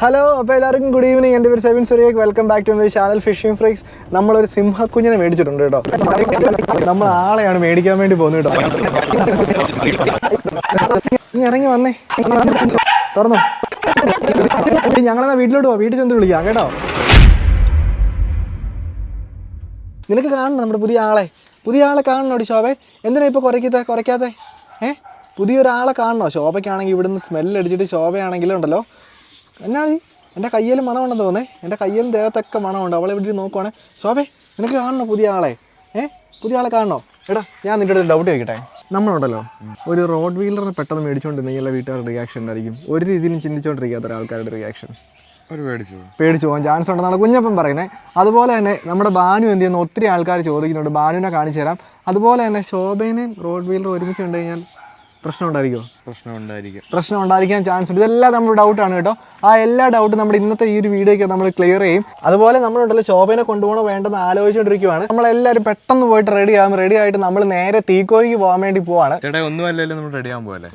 Hello അപ്പോൾ എല്ലാവർക്കും good evening എന്റെ പേര് Sevin Surekh. Welcome back to my channel fishing freaks നമ്മളൊരു സിംഹക്കുഞ്ഞിനെ മേടിച്ചിട്ടുണ്ട് കേട്ടോ. നമ്മൾ ആളെയാണ് മേടിക്കാൻ വേണ്ടി പോകുന്നത് കേട്ടോ. ഇറങ്ങി വന്നേ. തുറന്നോ. ഞങ്ങളെന്നാ വീട്ടിലോട്ട് പോവാം വീട്ടിൽ ചെന്ന് വിളിക്കാം കേട്ടോ. നിനക്ക് കാണണം നമ്മുടെ പുതിയ ആളെ. പുതിയ ആളെ കാണണോ ശോഭ? എന്തിനാ ഇപ്പോൾ കുറയ്ക്കാത്ത കുറയ്ക്കാത്ത? ഏഹ് പുതിയൊരാളെ കാണണോ? ശോഭയ്ക്കാണെങ്കിൽ ഇവിടുന്ന് സ്മെല്ല് അടിച്ചിട്ട് ശോഭയാണെങ്കിലും ഉണ്ടല്ലോ. എന്നാണ് എന്റെ കയ്യിലും മണമുണ്ടെന്ന് തോന്നേ എന്റെ കയ്യിലും ദേഹത്തൊക്കെ മണമുണ്ട്. അവളെ ഇവിടെ നോക്കുവാണ്. ശോഭേ നിനക്ക് കാണണോ പുതിയ ആളെ? ഏ? പുതിയ ആളെ കാണണോ? എടാ ഞാൻ നിന്റെ അടുത്ത് ഡൗട്ട് ചോദിക്കട്ടെ. നമ്മളുണ്ടല്ലോ. ഒരു റോഡ് വീലറിനെ പെട്ടെന്ന് മേടിച്ചുകൊണ്ടിരുന്നെങ്കിൽ വീട്ടുകാരുടെ റിയാക്ഷൻ ഉണ്ടായിരിക്കും. ഒരു രീതിയിലും ചിന്തിച്ചുകൊണ്ടിരിക്കാത്ത ഒരാൾക്കാരുടെ റിയാക്ഷൻ ഒരു പേടിച്ചു. പേടിച്ചു പോകാൻ ചാൻസ് ഉണ്ടെന്നാണ് കുഞ്ഞപ്പം പറയുന്നത് അതുപോലെ തന്നെ നമ്മുടെ ബാനു എന്ത് ചെയ്യുന്ന? ഒത്തിരി ആൾക്കാർ ചോദിക്കുന്നുണ്ട്. ബാനുവിനെ കാണിച്ചു തരാം. അതുപോലെ തന്നെ ശോഭേനെയും റോഡ് വീലർ ഒരുമിച്ച് കണ്ടു കഴിഞ്ഞാൽ പ്രശ്നം ഉണ്ടായിരിക്കുമോ പ്രശ്നം ഉണ്ടായിരിക്കും. പ്രശ്നം ഉണ്ടായിരിക്കാൻ ചാൻസ് ഉണ്ട്. ഇതെല്ലാം നമ്മുടെ ഡൗട്ടാണ് കേട്ടോ. ആ എല്ലാ ഡൗട്ടും നമ്മുടെ ഇന്നത്തെ ഈ ഒരു വീഡിയോയ്ക്ക് നമ്മൾ ക്ലിയർ ചെയ്യും. അതുപോലെ നമ്മളുണ്ടല്ലോ ശോഭനെ കൊണ്ടുപോകണോ വേണ്ടെന്ന് ആലോചിച്ചുകൊണ്ടിരിക്കുവാണ്. നമ്മളെല്ലാവരും പെട്ടെന്ന് പോയിട്ട് റെഡി ആകും റെഡി ആയിട്ട് നമ്മൾ നേരെ തീക്കോയ്ക്ക് പോകാൻ വേണ്ടി പോവാണ്. ചേട്ടാ ഒന്നും അല്ലല്ലോ നമ്മൾ റെഡി ആകാൻ പോലെ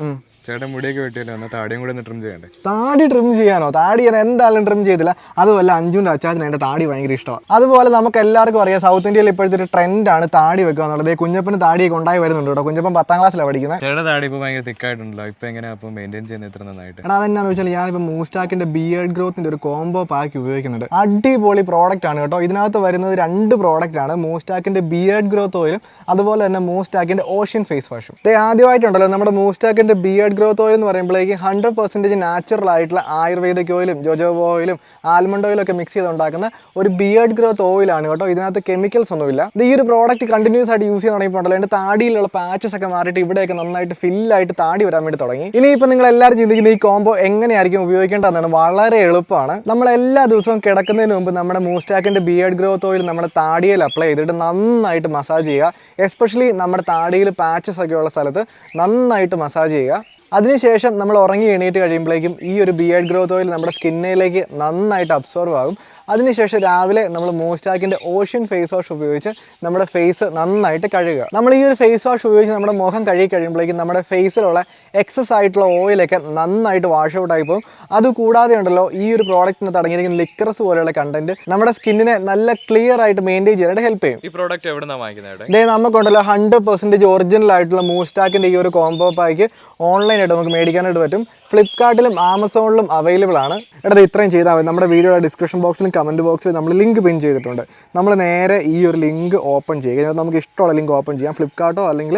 ചേട്ടൻ മുടിയൊക്കെ വെട്ടിയല്ലോ? എന്നാൽ താടിയും കൂടെ ഒന്ന് ട്രിം ചെയ്യണ്ടേ? താടി ട്രിം ചെയ്യാനോ? താടി ഞാൻ എന്തായാലും ട്രിം ചെയ്തില്ല. അതുമല്ല അഞ്ചുന്റെ അച്ചാച്ചന് എന്റെ താടി ഭയങ്കര ഇഷ്ടമാണ്. അതുപോലെ നമുക്ക് എല്ലാവർക്കും അറിയാം സൗത്ത് ഇന്ത്യയിൽ ഇപ്പോഴത്തെ ഒരു ട്രെൻഡാണ് താടി വെക്കുക എന്നുള്ളത്. കുഞ്ഞപ്പന് താടിയൊക്കെ ഉണ്ടായി വരുന്നുണ്ട് കേട്ടോ. കുഞ്ഞപ്പൻ പത്താം ക്ലാസ്സിലാണ് പഠിക്കുന്നത് ചേട്ടൻ താടി ഇപ്പോൾ ഭയങ്കര തിക്കായിട്ടുണ്ടല്ലോ ഇപ്പൊ എങ്ങനെയാ അപ്പോൾ മെയിന്റെയിൻ ചെയ്യുന്നത് ഇത്ര നന്നായിട്ട്? എടാ അതെന്നാന്ന് വെച്ചാൽ ഞാനിപ്പോൾ മൂസ്റ്റാക്കിന്റെ ബിയേർഡ് ഗ്രോത്തിന്റെ ഒരു കോംബോ പാക്ക് ഉപയോഗിക്കുന്നുണ്ട്. അടിപൊളി പ്രോഡക്റ്റ് ആണ് കേട്ടോ. ഇതിനകത്ത് വരുന്നത് രണ്ട് പ്രോഡക്റ്റ് ആണ്. മൂസ്റ്റാക്കിന്റെ ബിയേർഡ് ഗ്രോത്ത് ഓയിലും അതുപോലെ തന്നെ മൂസ്റ്റാക്കിന്റെ ഓഷ്യൻ ഫേസ് വാഷും ആദ്യമായിട്ടുണ്ടല്ലോ നമ്മുടെ മൂസ്റ്റാക്കിന്റെ ബിയേർഡ് ഗ്രോത്ത് ഓയിൽ എന്ന് പറയുമ്പോഴേക്കും ഹൺഡ്രഡ് പെർസെന്റേജ് നാച്ചുറൽ ആയിട്ടുള്ള ആയുർവേദിക് ഓയിലും ജോജോബ ഓയിലും ആൽമണ്ട് ഓയിലും ഒക്കെ മിക്സ് ചെയ്ത് ഉണ്ടാക്കുന്ന ഒരു ബിയേർഡ് ഗ്രോത്ത് ഓയിലാണ് കേട്ടോ. ഇതിനകത്ത് കെമിക്കൽസ് ഒന്നുമില്ല. ഇത് ഈ ഒരു പ്രോഡക്റ്റ് കണ്ടിന്യൂസ് ആയിട്ട് യൂസ് ചെയ്യാൻ തുടങ്ങിയിട്ടുണ്ടല്ലോ. എന്റെ താടിയിലുള്ള പാച്ചസ് ഒക്കെ മാറിയിട്ട് ഇവിടെയൊക്കെ നന്നായിട്ട് ഫില്ലായിട്ട് താടി വരാൻ വേണ്ടി തുടങ്ങി. ഇനിയിപ്പോൾ നിങ്ങൾ എല്ലാവരും ചിന്തിക്കുന്ന ഈ കോംബോ എങ്ങനെയായിരിക്കും ഉപയോഗിക്കേണ്ടതെന്നാണ് വളരെ എളുപ്പമാണ്. നമ്മൾ എല്ലാ ദിവസവും കിടക്കുന്നതിന് മുമ്പ് നമ്മുടെ മൂസ്റ്റാക്കിന്റെ ബിയേർഡ് ഗ്രോത്ത് ഓയിൽ നമ്മുടെ താടിയിൽ അപ്ലൈ ചെയ്തിട്ട് നന്നായിട്ട് മസാജ് ചെയ്യുക. എസ്പെഷ്യലി നമ്മുടെ താടിയിൽ പാച്ചസ് ഒക്കെ ഉള്ള സ്ഥലത്ത് നന്നായിട്ട് മസാജ് ചെയ്യുക. അതിനുശേഷം നമ്മൾ ഉറങ്ങി എണീറ്റ് കഴിയുമ്പോഴേക്കും ഈ ഒരു ബിയേഡ് ഗ്രോത്ത് ഓയിൽ നമ്മുടെ സ്കിന്നിലേക്ക് നന്നായിട്ട് അബ്സോർവ് ആകും. അതിനുശേഷം രാവിലെ നമ്മൾ മോസ്റ്റാക്കിന്റെ ഓഷ്യൻ ഫേസ് വാഷ് ഉപയോഗിച്ച് നമ്മുടെ ഫേസ് നന്നായിട്ട് കഴുകുക. നമ്മൾ ഈ ഒരു ഫേസ് വാഷ് ഉപയോഗിച്ച് നമ്മുടെ മുഖം കഴുകി കഴിയുമ്പോഴേക്കും നമ്മുടെ ഫേസിലുള്ള എക്സസ് ആയിട്ടുള്ള ഓയിലൊക്കെ നന്നായിട്ട് വാഷ് ഔട്ട് ആയി പോകും. അതുകൂടാതെ ഉണ്ടല്ലോ ഈ ഒരു പ്രോഡക്റ്റിന് അടങ്ങിയിരിക്കുന്ന ലിക്കറസ് പോലെയുള്ള കണ്ടന്റ് നമ്മുടെ സ്കിന്നിനെ നല്ല ക്ലിയർ ആയിട്ട് മെയിന്റെയിൻ ചെയ്യാനായിട്ട് ഹെൽപ്പ് ചെയ്യും. ഈ പ്രോഡക്റ്റ് എവിടെ വാങ്ങിക്കുന്നത് നമുക്കുണ്ടല്ലോ ഹൺഡ്രഡ് പെർസെന്റേജ് ഒറിജിനൽ ആയിട്ടുള്ള മൂസ്റ്റാക്കിന്റെ ഈ ഒരു കോംബോ പാക്ക് ഓൺലൈനായിട്ട് നമുക്ക് മേടിക്കാനായിട്ട് പറ്റും. ഫ്ലിപ്കാർട്ടിലും ആമസോണിലും അവൈലബിൾ ആണ്. എടാ ഇത്രയും ചെയ്താൽ മതി. നമ്മുടെ വീഡിയോയുടെ ഡിസ്ക്രിപ്ഷൻ ബോക്സിലും കമന്റ് ബോക്സിൽ നമ്മൾ ലിങ്ക് പിൻ ചെയ്തിട്ടുണ്ട്. നമ്മൾ നേരെ ഈ ഒരു ലിങ്ക് ഓപ്പൺ ചെയ്യുക. നമുക്ക് ഇഷ്ടമുള്ള ലിങ്ക് ഓപ്പൺ ചെയ്യാം. ഫ്ലിപ്കാർട്ടോ അല്ലെങ്കിൽ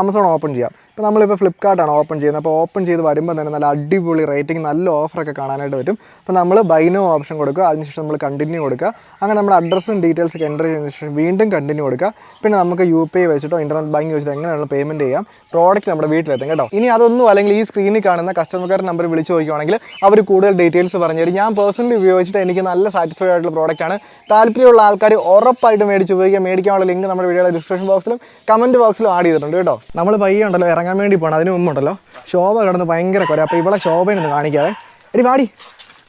ആമസോൺ ഓപ്പൺ ചെയ്യാം. ഇപ്പോൾ നമ്മളിപ്പോൾ ഫ്ലിപ്കാർട്ടാണ് ഓപ്പൺ ചെയ്യുന്നത്. അപ്പോൾ ഓപ്പൺ ചെയ്ത് വരുമ്പോൾ തന്നെ നല്ല അടിപൊളി റേറ്റിംഗ് നല്ല ഓഫറൊക്കെ കാണാനായിട്ട് പറ്റും. അപ്പോൾ നമ്മൾ ബൈനോ ഓപ്ഷൻ കൊടുക്കുക. അതിനുശേഷം നമ്മൾ കണ്ടിന്യൂ കൊടുക്കുക. അങ്ങനെ നമ്മുടെ അഡ്രസ്സും ഡീറ്റെയിൽസ് ഒക്കെ എന്റർ ചെയ്തതിന് ശേഷം വീണ്ടും കണ്ടിന്യൂ കൊടുക്കുക. പിന്നെ നമുക്ക് യു പി ഐ വെച്ചിട്ടോ ഇന്റർനെറ്റ് ബാങ്കിങ് വെച്ചിട്ട് എങ്ങനെയാണ് പേയ്മെന്റ് ചെയ്യാം. പ്രോഡക്റ്റ് നമ്മുടെ വീട്ടിലെത്തും കേട്ടോ. ഇനി അതൊന്നും അല്ലെങ്കിൽ ഈ സ്ക്രീനിൽ കാണുന്ന കസ്റ്റമർ കെയർ നമ്പർ വിളിച്ച് നോക്കുകയാണെങ്കിൽ അവർ കൂടുതൽ ഡീറ്റെയിൽസ് പറഞ്ഞു തരും. ഞാൻ പേഴ്സണലി ഉപയോഗിച്ചിട്ട് എനിക്ക് നല്ല സാറ്റിസ്ഫൈഡ് ആയിട്ടുള്ള പ്രോഡക്റ്റാണ് താല്പര്യമുള്ള ആൾക്കാർ ഉറപ്പായിട്ട് മേടിച്ച് ഉപയോഗിക്കുക. മേടിക്കാനുള്ള ലിങ്ക് നമ്മുടെ വീഡിയോയുടെ ഡിസ്ക്രിപ്ഷൻ ബോക്സിലും കമന്റ് ബോക്സിലും ആഡ് ചെയ്തിട്ടുണ്ട് കേട്ടോ. നമ്മൾ പയ്യെ ഉണ്ടല്ലോ ഇറങ്ങാൻ വേണ്ടി പോകണം അതിന് മുമ്പുണ്ടല്ലോ. ശോഭ കിടന്ന് ഭയങ്കര കുറെ അപ്പോൾ ഇവിടെ ശോഭയൊന്ന് കാണിക്കാവേ. എടി വാടി.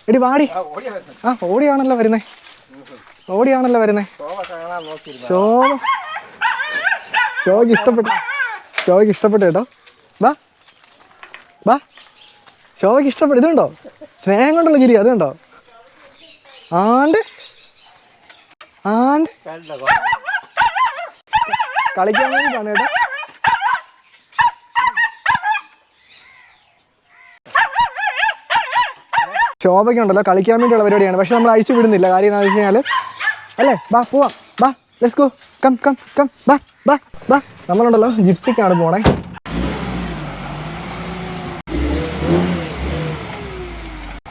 എടി വാടി. ആ ഓടിയാണല്ലോ വരുന്നേ. ഓടിയാണല്ലോ വരുന്നേ. ശോഭ ശോഭയ്ക്ക് ഇഷ്ടപ്പെട്ടു ശോഭയ്ക്ക് ഇഷ്ടപ്പെട്ടു കേട്ടോ. വാ. വാ. ശോഭയ്ക്ക് ഇഷ്ടപ്പെട്ടു. ഇതുണ്ടോ? സ്നേഹം കൊണ്ടുള്ള ചിരി അതുണ്ടോ? ആണ്ട്. ആണ്ട്. കളിക്കാൻ വേണ്ടി കേട്ടോ. ശോഭയ്ക്ക് ഉണ്ടല്ലോ കളിക്കാൻ വേണ്ടിയുള്ള പരിപാടിയാണ്. പക്ഷെ നമ്മൾ അഴിച്ചു വിടുന്നില്ല. കാര്യം എന്താണെന്ന് വെച്ച് കഴിഞ്ഞാൽ അല്ലേ? ബാ പോവാം. ബാ let's go come come come ബാ ബാ ബാ. നമ്മളുണ്ടല്ലോ ജിപ്സിക്കാണ് പോണേ.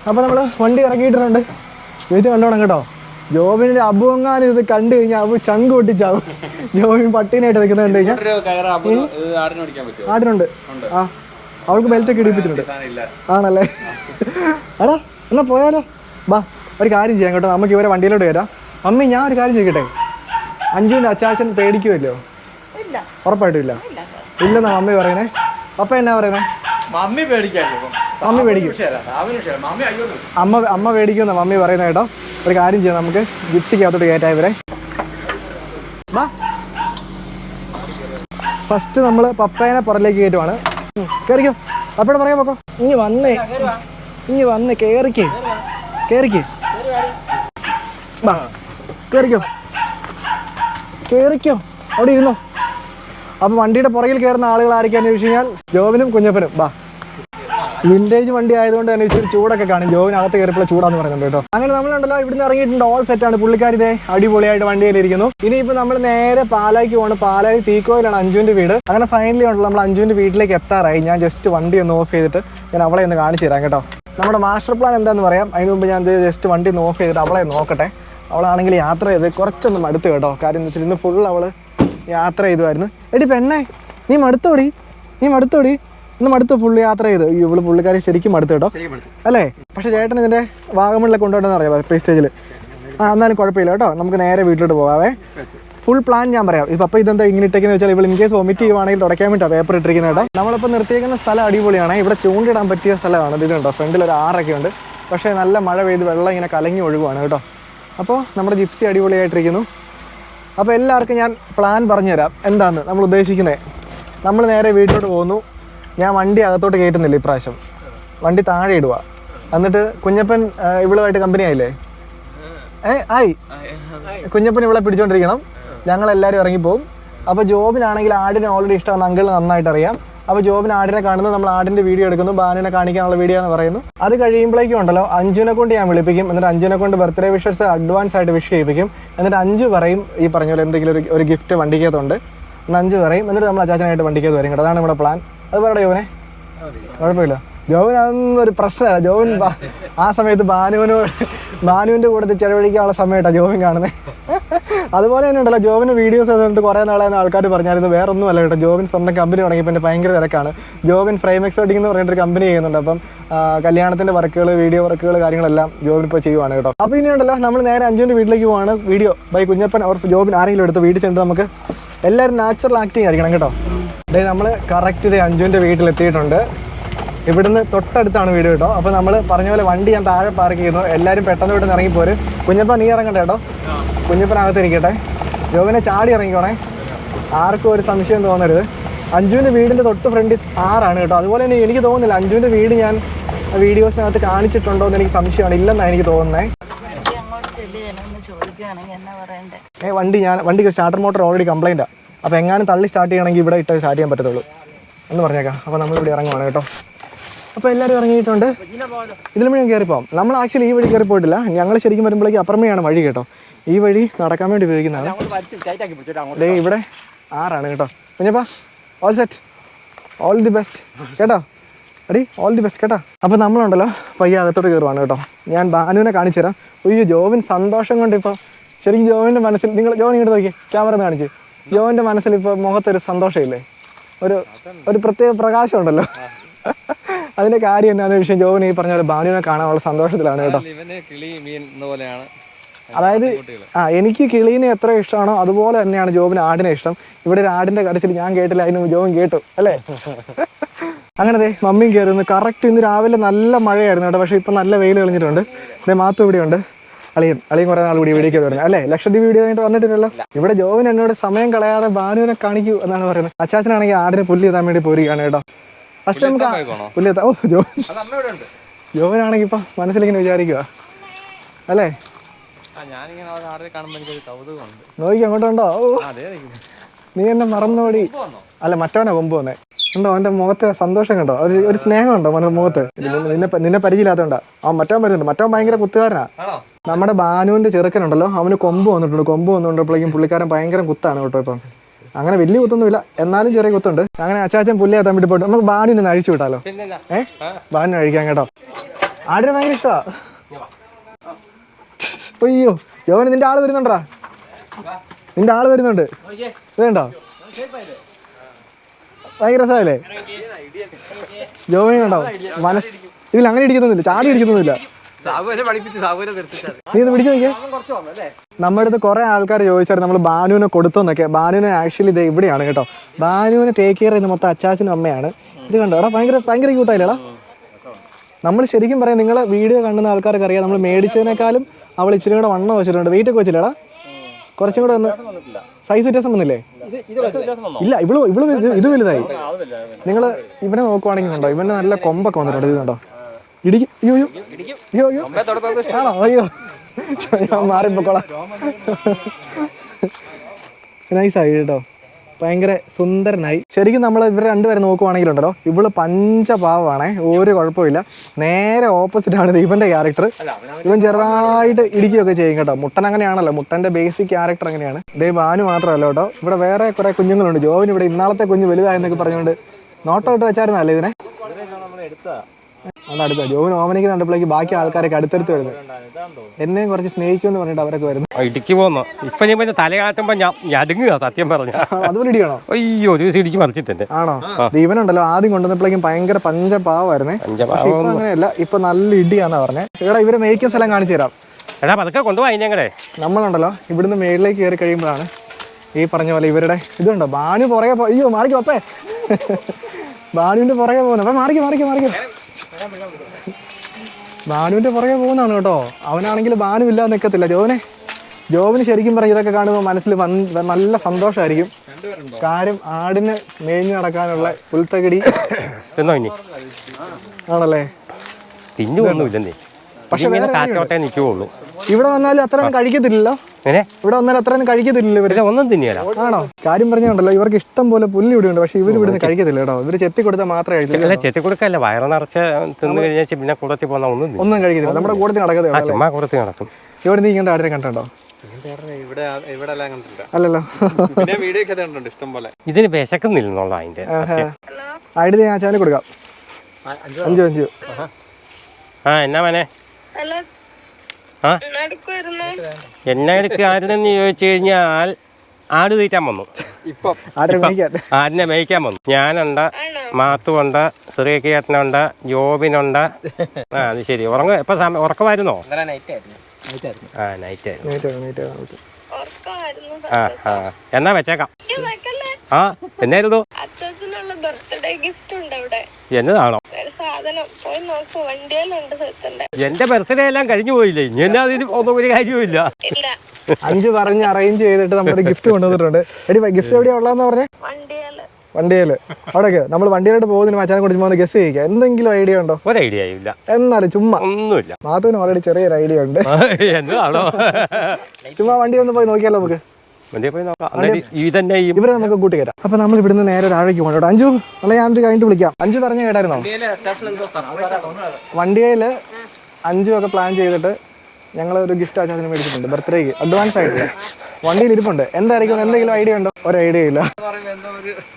അപ്പോൾ നമ്മൾ വണ്ടി ഇറക്കിയിട്ടുണ്ട് വീട്ടിൽ കണ്ടോണം കേട്ടോ. ജോബിന്റെ അബുവങ്ങാനും ഇത് കണ്ടു കഴിഞ്ഞാൽ അബു ചങ്ക് പൊട്ടിച്ചാവും. ജോബിൻ പട്ടീനായിട്ട് നിൽക്കുന്നത് കണ്ടു കഴിഞ്ഞാൽ ആടിനുണ്ട്. ആ അവൾക്ക് ബെൽറ്റ് ഒക്കെ ഇടിപ്പിച്ചിട്ടുണ്ട്. ആണല്ലേ? എടാ എന്നാ പോയാലോ? ബാ ഒരു കാര്യം ചെയ്യാം കേട്ടോ. നമുക്ക് ഇവരെ വണ്ടിയിലോട്ട് വരാം മമ്മി ഞാൻ ഒരു കാര്യം ചെയ്യട്ടെ അഞ്ജുവിന്റെ അച്ചാച്ചൻ പേടിക്കുമല്ലോ ഉറപ്പായിട്ടും ഇല്ല. ഇല്ലെന്നാ മമ്മി പറയണേ? പപ്പ എന്നാ പറയണേ? മമ്മി പേടിക്കാം. മമ്മി പേടിക്കും അമ്മ അമ്മ പേടിക്കുമെന്നാ മമ്മി പറയുന്ന കേട്ടോ. ഒരു കാര്യം ചെയ്യാം നമുക്ക്. ജിപ്സിക്കകത്തോട്ട് കയറ്റാം ഇവരെ. ബാ. ഫസ്റ്റ് നമ്മൾ പപ്പേനെ പുറത്തേക്ക് കയറ്റുവാണ്. കയറിക്കോ കേറിക്കോ. പപ്പയോട് പറയാൻ പോക്കോ. ഇനി വന്നേ. ഇനി വന്ന് കേറിക്കേ. കേറിക്കേ. കേറിക്കോ. കേറിക്കോ. അവിടെ ഇരുന്നോ. അപ്പൊ വണ്ടിയുടെ പുറകിൽ കയറുന്ന ആളുകൾ ആരൊക്കെയാന്ന് ചോദിച്ചു കഴിഞ്ഞാൽ ജോബിനും കുഞ്ഞപ്പനും. ബാ. വിന്റേജ് വണ്ടി ആയതുകൊണ്ട് തന്നെ ഇച്ചിരി ചൂടൊക്കെ കാണും. ജോവിനകത്ത് കയറിയപ്പോൾ ചൂടാന്ന് പറയുന്നുണ്ട് കേട്ടോ. അങ്ങനെ നമ്മളുണ്ടല്ലോ ഇവിടുന്ന് ഇറങ്ങിയിട്ടുണ്ട്. ഓൾ സെറ്റാണ് പുള്ളിക്കാരി ഇതേ അടിപൊളിയായിട്ട് വണ്ടിയിലിരിക്കുന്നു ഇനിയിപ്പോൾ നമ്മൾ നേരെ പാലായിക്ക് പോകണം. പാലായി തീക്കോയിലാണ് അഞ്ചുവിന്റെ വീട്. അങ്ങനെ ഫൈനലി ഉണ്ടല്ലോ നമ്മൾ അഞ്ചുവിന്റെ വീട്ടിലേക്ക് എത്താറായി. ഞാൻ ജസ്റ്റ് വണ്ടി ഒന്ന് ഓഫ് ചെയ്തിട്ട് ഞാൻ അവളെ ഒന്ന് കാണിച്ചു തരാം കേട്ടോ. നമ്മുടെ മാസ്റ്റർ പ്ലാൻ എന്താന്ന് പറയാം. അതിന് മുമ്പ് ഞാൻ ജസ്റ്റ് വണ്ടി ഒന്ന് ഓഫ് ചെയ്തിട്ട് അവളെ നോക്കട്ടെ. അവളാണെങ്കിൽ യാത്ര ചെയ്ത് കുറച്ചൊന്ന് മടുത്തു കേട്ടോ. കാര്യം എന്ന് വെച്ചാൽ ഇന്ന് ഫുൾ അവൾ യാത്ര ചെയ്തുമായിരുന്നു എടി പെണ്ണേ നീ മടുത്തോടി നീ മടുത്തോടി ഇന്ന് മടുത്ത് ഫുള്ള് യാത്ര ചെയ്ത്. ഇവൾ പുള്ളിക്കാരി ശരിക്കും മടുത്ത് കേട്ടോ. അല്ലേ? പക്ഷെ ചേട്ടൻ ഇതിന്റെ വാഗമണിലൊക്കെ കൊണ്ടുപോകണമെന്ന് അറിയാം പ്രീ സ്റ്റേജിൽ ആ എന്നാലും കുഴപ്പമില്ല കേട്ടോ. നമുക്ക് നേരെ വീട്ടിലോട്ട് പോകാവേ ഫുൾ പ്ലാൻ ഞാൻ പറയാം. ഇപ്പൊ അപ്പോൾ ഇതെന്താ ഇങ്ങനെ ഇട്ടേക്കെന്ന് വെച്ചാൽ ഇവിടെ ഇൻകേസ് വോമിറ്റ് ചെയ്യുവാണെങ്കിൽ തുടക്കാൻ വേണ്ടി പേപ്പർ ഇട്ടിരിക്കുന്നത് കേട്ടോ. നമ്മളിപ്പോൾ നിർത്തിയേക്കുന്ന സ്ഥലം അടിപൊളിയാണ്. ഇവിടെ ചൂണ്ടിടാൻ പറ്റിയ സ്ഥലമാണ്. ഇത് കണ്ടോ? ഫ്രണ്ടിൽ ഒരു ആറൊക്കെ ഉണ്ട്. പക്ഷേ നല്ല മഴ പെയ്ത് വെള്ളം ഇങ്ങനെ കലങ്ങി ഒഴുകുവാണ് കേട്ടോ. അപ്പോൾ നമ്മുടെ ജിപ്സി അടിപൊളിയായിട്ടിരിക്കുന്നു. അപ്പോൾ എല്ലാവർക്കും ഞാൻ പ്ലാൻ പറഞ്ഞുതരാം. എന്താണ് നമ്മൾ ഉദ്ദേശിക്കുന്നത് നമ്മൾ നേരെ വീട്ടിലോട്ട് പോകുന്നു. ഞാൻ വണ്ടി അകത്തോട്ട് കയറ്റുന്നില്ല ഇപ്രാവശ്യം. വണ്ടി താഴെ ഇടുക എന്നിട്ട് കുഞ്ഞപ്പൻ ഇവളുമായിട്ട് കമ്പനി ആയില്ലേ? ഏ ആയി. കുഞ്ഞപ്പൻ ഇവളെ പിടിച്ചോണ്ടിരിക്കണം. ഞങ്ങൾ എല്ലാവരും ഇറങ്ങിപ്പോവും. അപ്പോൾ ജോബിനാണെങ്കിൽ ആടിനെ ഓൾറെഡി ഇഷ്ടമാണ് അങ്കിൾ നന്നായിട്ട് അറിയാം അപ്പോൾ ജോബിന് ആടിനെ കാണുന്നു നമ്മൾ ആടിന്റെ വീഡിയോ എടുക്കുന്നു. ബാനിനെ കാണിക്കാനുള്ള വീഡിയോ എന്ന് പറയുന്നു. അത് കഴിയുമ്പോഴേക്കും ഉണ്ടല്ലോ അഞ്ജുനെ കൊണ്ട് ഞാൻ വിളിപ്പിക്കും. എന്നിട്ട് അഞ്ജുനെ കൊണ്ട് ബർത്ത്ഡേ വിഷസ് അഡ്വാൻസ് ആയിട്ട് വിഷ് ചെയ്യിപ്പിക്കും. എന്നിട്ട് അഞ്ച് പറയും ഈ പറഞ്ഞ പോലെ എന്തെങ്കിലും ഒരു ഒരു ഗിഫ്റ്റ് വണ്ടിക്കകത്തുണ്ട്. അഞ്ച് പറയും. എന്നിട്ട് നമ്മൾ അച്ചാച്ചനായിട്ട് വണ്ടിക്കകത്ത് വരും കേട്ടോ. അതാണ് നമ്മുടെ പ്ലാൻ അത് പറയട്ടെ ജോബിനെ കുഴപ്പമില്ല. ജോബിന് അതൊന്നും ഒരു പ്രശ്നമല്ല. ജോബിൻ ആ സമയത്ത് ബാനുവിനോട് ബാനുവിന്റെ കൂടെ ചെലവഴിക്കാനുള്ള സമയത്താണ് ജോബിൻ കാണുന്നത് അതുപോലെ തന്നെ ഉണ്ടല്ലോ ജോബിന് വീഡിയോസ് കണ്ടിട്ട് കുറേ നാളായിരുന്നു ആൾക്കാർ പറഞ്ഞായിരുന്നു. വേറെ ഒന്നും അല്ല കേട്ടോ ജോബിൻ സ്വന്തം കമ്പനി തുടങ്ങിയപ്പോൾ എന്റെ ഭയങ്കര തിരക്കാണ്. ജോബിൻ ഫ്രെയിം എക്സോട്ടിംഗ് എന്ന് പറഞ്ഞിട്ട് ഒരു കമ്പനി ചെയ്യുന്നുണ്ട്. അപ്പം കല്യാണത്തിന്റെ കല്യാണത്തിന്റെ വർക്കുകൾ വീഡിയോ വർക്കുകൾ കാര്യങ്ങളെല്ലാം ജോബിൻ ഇപ്പോൾ ചെയ്യുവാണ് കേട്ടോ. അപ്പോൾ ഇനി ഉണ്ടല്ലോ നമ്മൾ നേരെ അഞ്ചുവിന്റെ വീട്ടിലേക്ക് പോവാണ്. വീഡിയോ ബൈ കുഞ്ഞപ്പൻ അവർ ജോബിൻ ആരെങ്കിലും എടുത്ത് വീട്ടിൽ ചെന്നിട്ട് നമുക്ക് എല്ലാവരും നാച്ചുറൽ ആക്ടിങ് ആയിരിക്കണം കേട്ടോ. ഡേ നമ്മൾ കറക്റ്റ് ഇത് അഞ്ജുവിന്റെ വീട്ടിലെത്തിയിട്ടുണ്ട്. ഇവിടുന്ന് തൊട്ടടുത്താണ് വീട് കേട്ടോ. അപ്പോൾ നമ്മൾ പറഞ്ഞ പോലെ വണ്ടി ഞാൻ താഴെ പാർക്ക് ചെയ്യുന്നു. എല്ലാവരും പെട്ടെന്ന് ഇവിടുന്ന് ഇറങ്ങിപ്പോര്. കുഞ്ഞപ്പ നീ ഇറങ്ങട്ടെ കേട്ടോ. കുഞ്ഞപ്പനകത്ത് ഇരിക്കട്ടെ. ജോബിനെ ചാടി ഇറങ്ങിക്കോണേ. ആർക്കും ഒരു സംശയം തോന്നരുത്. അഞ്ജുവിന്റെ വീടിന്റെ തൊട്ട് ഫ്രണ്ടിൽ ആറാണ് കേട്ടോ. അതുപോലെ തന്നെ എനിക്ക് തോന്നുന്നില്ല അഞ്ജുവിന്റെ വീട് ഞാൻ വീഡിയോസിനകത്ത് കാണിച്ചിട്ടുണ്ടോ എന്ന് എനിക്ക് സംശയമാണ്. ഇല്ലെന്നാണ് എനിക്ക് തോന്നുന്നത് ഏ വണ്ടി ഞാൻ വണ്ടിക്ക് സ്റ്റാർട്ടർ മോട്ടർ ഓൾറെഡി കംപ്ലൈന്റാണ് അപ്പോൾ എങ്ങാനും തള്ളി സ്റ്റാർട്ട് ചെയ്യണമെങ്കിൽ ഇവിടെ ഇട്ട് സ്റ്റാർട്ട് ചെയ്യാൻ പറ്റത്തുള്ളൂ. എന്ന് പറഞ്ഞേക്കാം. അപ്പോൾ നമ്മൾ ഇവിടെ ഇറങ്ങുവാണ് കേട്ടോ. അപ്പോൾ എല്ലാവരും ഇറങ്ങിയിട്ടുണ്ട്. ഇതിലും ഞാൻ കയറി പോകാം നമ്മൾ ആക്ച്വലി ഈ വഴി കയറി പോയിട്ടില്ല. ഞങ്ങൾ ശരിക്കും വരുമ്പോഴേക്ക് അപ്പുറമേയാണ് വഴി കേട്ടോ. ഈ വഴി നടക്കാൻ വേണ്ടി ഉപയോഗിക്കുന്നതാണ്. അങ്ങോട്ട് ദേ ഇവിടെ ആറാണ് കേട്ടോ. കുഞ്ഞപ്പാ all set all the best കേട്ടോ? അടി ഓൾ ദി ബെസ്റ്റ് കേട്ടോ. അപ്പോൾ നമ്മളുണ്ടല്ലോ പയ്യ അകത്തോട്ട് കയറുവാണ് കേട്ടോ. ഞാൻ ബാനുവിനെ കാണിച്ചു തരാം. അയ്യോ ജോവിൻ സന്തോഷം കൊണ്ട് ഇപ്പോൾ ശരിക്കും ജോവിന്റെ മനസ്സിൽ നിങ്ങൾ ജോവിൻ ഇങ്ങോട്ട് നോക്കി ക്യാമറ ഒന്ന് കാണിച്ച്. ജോവിന്റെ മനസ്സിൽ ഇപ്പോൾ മുഖത്തൊരു സന്തോഷമില്ലേ? ഒരു ഒരു പ്രത്യേക പ്രകാശം ഉണ്ടല്ലോ അതിന്റെ കാര്യം എന്നാന്ന് വിഷയം ജോബിന് ഈ പറഞ്ഞ പോലെ ബാനുവിനെ കാണാനുള്ള സന്തോഷത്തിലാണ് കേട്ടോ. ഇവന് കിളി മീൻ എന്ന പോലെയാണ്. അതായത് ആ എനിക്ക് കിളീനെ എത്ര ഇഷ്ടമാണോ അതുപോലെ തന്നെയാണ് ജോബിന് ആടിനെ ഇഷ്ടം. ഇവിടെ ഒരു ആടിന്റെ കടച്ചിൽ ഞാൻ കേട്ടില്ല അതിന് ജോബും കേട്ടു അല്ലേ? അങ്ങനെ ദേ മമ്മിയും കയറുന്നു കറക്റ്റ് ഇന്ന് രാവിലെ നല്ല മഴയായിരുന്നു കേട്ടോ പക്ഷേ ഇപ്പം നല്ല വെയിൽ കളിഞ്ഞിട്ടുണ്ട് ദേ മാത്തു ഇവിടെയുണ്ട്. അളിയൻ അളിയൻ കുറേ നാൾ കൂടി വീഡിയോ വരുന്നത് അല്ലേ ലക്ഷദ്വീപ് വീഡിയോ ആയിട്ട് വന്നിട്ടില്ലല്ലോ? ഇവിടെ ജോബിന് എന്നോട് സമയം കളയാതെ ബാനുവിനെ കാണിക്കൂ എന്നാണ് പറയുന്നത്. അച്ചാച്ചനാണെങ്കിൽ ആടിനെ പുല്ല് ചെയ്താൻ വേണ്ടി പോരുകയാണ് കേട്ടോ. ഫസ്റ്റ് നമുക്ക് പോയിക്കോണോ? ഓ ജോബിനാണെങ്കിൽ ഇപ്പം മനസ്സിലിങ്ങനെ വിചാരിക്കുക അല്ലേ? നോക്കി അങ്ങോട്ടുണ്ടോ ഓ. നീ എന്നെ മറന്നോടി. അല്ല മറ്റവനാ കൊമ്പ് വന്നേ. ഉണ്ടോ അവന്റെ മുഖത്തെ സന്തോഷം കണ്ടോ? ഒരു ഒരു സ്നേഹം ഉണ്ടോ അവന്റെ മുഖത്ത്? നിന്നെ നിന്നെ പരിചയമില്ലാത്തോണ്ടാ. അവൻ മറ്റവൻ വരുന്നുണ്ട്. മറ്റവൻ ഭയങ്കര കുത്തുകാരനാ. നമ്മുടെ ബാനുവിന്റെ ചെറുക്കനുണ്ടല്ലോ. അവന് കൊമ്പ് വന്നിട്ടുണ്ട്. കൊമ്പ് വന്നുകൊണ്ടപ്പോഴേക്കും പുള്ളിക്കാരൻ ഭയങ്കര കുത്താണ് കേട്ടോ ഇപ്പം. അങ്ങനെ വലിയ കുത്തൊന്നുമില്ല. എന്നാലും ചെറിയ കുത്തുണ്ട്. അങ്ങനെ അച്ചാച്ചൻ പുല്ല് തമ്മിട്ട് പോയിട്ട് നമുക്ക് ബാനുവിനെ അഴിച്ചു വിട്ടാലോ? ഏ? ബാനു അഴിക്കാൻ കേട്ടോ. ആടിനെ ഭയങ്കര ഇഷ്ടമാ അയ്യോ യോവന് നിന്റെ ആൾ വരുന്നുണ്ടാ നിന്റെ ആൾ വരുന്നുണ്ട്. ഇതുണ്ടോ ഭയങ്കര രസമല്ലേ ജോവനി കണ്ടോ? മനസ് ഇതിൽ അങ്ങനെ ഇടിക്കുന്നൊന്നുമില്ല ചാടി ഇടിക്കുന്നൊന്നുമില്ല നീ ഇത് പിടിച്ചു നോക്കിയേ. നമ്മുടെ അടുത്ത് കുറെ ആൾക്കാർ ചോദിച്ചായിരുന്നു നമ്മൾ ബാനുവിനെ കൊടുത്തോന്നൊക്കെ ബാനുവിനെ ആക്ച്വലി ഇത് ഇവിടെയാണ് കേട്ടോ. ബാനുവിനെ ടേക്ക് കെയർ ചെയ്യുന്ന മൊത്തം അച്ചാച്ചനും അമ്മയാണ്. ഇത് കണ്ടോ? എടാ ഭയങ്കര ഭയങ്കര ക്യൂട്ടായില്ലേടാ നമ്മൾ ശരിക്കും പറയാം നിങ്ങൾ വീഡിയോ കാണുന്ന ആൾക്കാർക്ക് അറിയാം നമ്മൾ മേടിച്ചതിനേക്കാളും അവൾ ഇച്ചിരി കൂടെ വണ്ണം വെച്ചിട്ടുണ്ട്. വെയിറ്റ് ഒക്കെ വെച്ചില്ലേടാ കുറച്ചും കൂടെ ഒന്ന് സൈസ് വ്യത്യാസം വന്നില്ലേ? ഇല്ല ഇവൾ ഇവൾ ഇത് ഇത് വലുതായി. നിങ്ങൾ ഇവനെ നോക്കുവാണെങ്കിൽ ഉണ്ടോ ഇവന് നല്ല കൊമ്പൊക്കെ വന്നിട്ടുണ്ട് ഇത് കണ്ടോ? ഇടിക്കും. അയ്യോ അയ്യോ. അയ്യോ അയ്യോ. അമ്പേ തുടക്കം ആണോ? അയ്യോ. ഞാൻ മാറിപ്പോക്കോളാം. നൈസായി കേട്ടോ. ഭയങ്കര സുന്ദരനായി. ശരിക്കും നമ്മൾ ഇവർ രണ്ടുപേരെ നോക്കുവാണെങ്കിലുണ്ടല്ലോ ഇവൾ പഞ്ചപാവാണേ. ഒരു കുഴപ്പമില്ല. നേരെ ഓപ്പോസിറ്റ് ആണ് ദീപന്റെ ഇവന്റെ ക്യാരക്ടർ ഇവൻ ചെറുതായിട്ട് ഇടിക്കുകയൊക്കെ ചെയ്യും കേട്ടോ. മുട്ടൻ അങ്ങനെയാണല്ലോ. മുട്ടന്റെ ബേസിക് ക്യാരക്ടർ അങ്ങനെയാണ്. ഇതേ ബാനു മാത്രമല്ല കേട്ടോ. ഇവിടെ വേറെ കുറെ കുഞ്ഞുങ്ങളുണ്ട്. ജോവിന് ഇവിടെ ഇന്നാളത്തെ കുഞ്ഞ് വലുതായെന്നൊക്കെ പറഞ്ഞുകൊണ്ട് നോട്ടൗട്ട് വെച്ചായിരുന്നല്ലേ ഇതിനെ? അത് അടുത്ത ജോവിന് ഓമനയ്ക്ക് കണ്ടപ്പോഴേക്ക് ബാക്കി ആൾക്കാരൊക്കെ അടുത്തടുത്ത് വരുന്നത്. എന്നെയും കുറച്ച് സ്നേഹിക്കുമെന്ന് പറഞ്ഞിട്ട് അവരൊക്കെ വരുന്നു ഇടുക്കി പോന്നു. ഇപ്പൊ ഞാൻ പിന്നെ തലകാട്ടുമ്പോ ഞാൻ ഞടുങ്ങുക സത്യം പറഞ്ഞ. അതുപോലെ ഇടിയാണോ? അയ്യോ ഒരു ദിവസം ഇടിച്ച് മറിച്ചിട്ടുണ്ട്. ആണോ? ദീപനുണ്ടല്ലോ ആദ്യം കൊണ്ടുവന്നപ്പോഴേക്കും ഭയങ്കര പഞ്ചപാവായിരുന്നേ. അങ്ങനെയല്ല ഇപ്പൊ നല്ല ഇടിയാന്നാ പറഞ്ഞേ. എടാ ഇവരെ മേയ്ക്കുന്ന സ്ഥലം കാണിച്ചു തരാം. എടാ പതുക്കെ കൊണ്ടുപോയി ഞങ്ങളെ. നമ്മളുണ്ടല്ലോ ഇവിടുന്ന് മേളിലേക്ക് കയറി കഴിയുമ്പോഴാണ് ഈ പറഞ്ഞ പോലെ ഇവരുടെ ഇതുണ്ടോ? ബാനു പുറകെ അയ്യോ മാറിക്കോ അപ്പേ. ബാനുവിന്റെ പുറകെ പോകുന്നു. അപ്പൊ മാറിക്കോ മാറിക്കോ മാറിക്കോ. ബാനുവിന്റെ പുറകെ പോകുന്നതാണ് കേട്ടോ. അവനാണെങ്കിൽ ബാനു ഇല്ലാതെ നിൽക്കത്തില്ല ജോവനെ ജോബിന് ശരിക്കും പറഞ്ഞ ഇതൊക്കെ കാണുമ്പോൾ മനസ്സിൽ നല്ല സന്തോഷമായിരിക്കും കാര്യം ആടിന് മേഞ്ഞു നടക്കാനുള്ള പുൽത്തകിടി ആണല്ലേ? തിന്നു പക്ഷെ കാച്ചോട്ടേ നിൽക്കുള്ളൂ ഇവിടെ വന്നാലും അത്രയൊന്നും കഴിക്കത്തില്ലല്ലോ? ഇവിടെ വന്നാലും അത്രയൊന്നും കഴിക്കത്തില്ലല്ലോ ഇവർ? ഒന്നും തിന്നിയല്ല. ആണോ? കാര്യം പറഞ്ഞുണ്ടല്ലോ ഇവർക്ക് ഇഷ്ടം പോലെ പുല്ല് ഇവിടെ ഉണ്ട് പക്ഷെ ഇവർ ഇവിടുന്ന് കഴിക്കത്തില്ല കേട്ടോ. ഇവർ ചെത്തി കൊടുത്താൽ മാത്രമേ കഴിക്കത്തില്ല ചെത്തി കൊടുക്കല്ല വയറ് നിറച്ച് തിന്നു കഴിഞ്ഞാൽ പിന്നെ കൂടത്തിൽ പോകുന്ന ഒന്നും ഒന്നും കഴിക്കത്തില്ല. നമ്മുടെ കൂടത്തിൽ നടക്കത്തില്ല ചുമ്മാ കൂടത്തിൽ നടക്കും. ഇവിടെ നീ ഇങ്ങനത്തെ ആടിനെ കണ്ടോ അല്ലല്ലോ. പിന്നെ വീഡിയോ ഒക്കെ കണ്ടിട്ടുണ്ട് ഇഷ്ടം പോലെ ഇതിന് വിശക്കുന്നില്ലെന്നുള്ള അതിന്റെ സത്യം. ആടിന് ഞാൻ ചാനൽ കൊടുക്കാം. അഞ്ചു അഞ്ചു ആ എന്നാ മനെ? ഹലോ ആ? എന്നെ എടുക്കാരുടെന്ന് ചോദിച്ചു കഴിഞ്ഞാൽ ആട് തീറ്റാൻ വന്നു. ആടിനെ മേയ്ക്കാൻ. വന്നു. ഞാനുണ്ട് മാത്തുണ്ട് ശ്രീകേട്ടനുണ്ട് ജോബിനുണ്ട്. ആ അത് ശരി. ഉറങ്ങ എപ്പോ സമയം ഉറക്കമായിരുന്നോ? ഇന്നലെ നൈറ്റ് ആയിരുന്നു. നൈറ്റ് ആയിരുന്നു. ആ നൈറ്റ് ആയിരുന്നു. ആ ആ. എന്നാ വെച്ചേക്കാം. ആ എന്നായിരുന്നു? ഗിഫ്റ്റ് ഉണ്ട് അവിടെ എന്നതാണോ? എന്റെ ബർത്ത്ഡേ എല്ലാം കഴിഞ്ഞു പോയില്ലേ? ഇനി എന്നാ അതിന് ഒന്നും ഒരു കാര്യവുമില്ല. ഇല്ല. അഞ്ചു പറഞ്ഞ് അറേഞ്ച് ചെയ്തിട്ട് നമ്മുടെ ഗിഫ്റ്റ് കൊണ്ടുവന്നിട്ടുണ്ട്. എടി ഗിഫ്റ്റ് എവിടെയാ ഉള്ളതെന്ന് പറഞ്ഞേ? വണ്ടിയൽ വണ്ടിയിൽ. അവിടെയൊക്കെ. നമ്മൾ വണ്ടിയിലോട്ട് പോകുന്നതിന് മച്ചാനെ കുറിച്ച് പോകുന്ന ഗസ് ചെയ്യുക എന്തെങ്കിലും ഐഡിയ ഉണ്ടോ? ഒരു ഐഡിയ ഇല്ല. എന്നാലും ചുമ്മാ. ഒന്നുമില്ല. മാത്തുവിന് ഓൾറെഡി ചെറിയൊരു ഐഡിയ ഉണ്ട്. ചുമ്മാ വണ്ടി ഒന്ന് പോയി നോക്കിയാലോ നമുക്ക്? വണ്ടിയെ പോയി നോക്കാം. അന്നേരം ഈ തന്നെ ഈ ഇവരെ നമുക്ക് കൂട്ടി കയറ്റാം അപ്പൊ നമ്മൾ ഇവിടുന്ന് നേരെ താഴേക്ക് പോകണം അഞ്ചു അല്ലെ ഞാൻ കഴിഞ്ഞിട്ട് വിളിക്കാം. അഞ്ചു പറഞ്ഞ കേട്ടായിരുന്നോ? വണ്ടിയിൽ അഞ്ചു ഒക്കെ പ്ലാൻ ചെയ്തിട്ട് ഞങ്ങൾ ഒരു ഗിഫ്റ്റ് അച്ചാച്ചന് മേടിച്ചിട്ടുണ്ട്. ബർത്ത്ഡേക്ക്. അഡ്വാൻസ് ആയിട്ട്. വണ്ടിയിൽ ഇരിപ്പുണ്ട്. എന്തായിരിക്കും? എന്തെങ്കിലും ഐഡിയ ഉണ്ടോ? ഒരു ഐഡിയ ഇല്ല.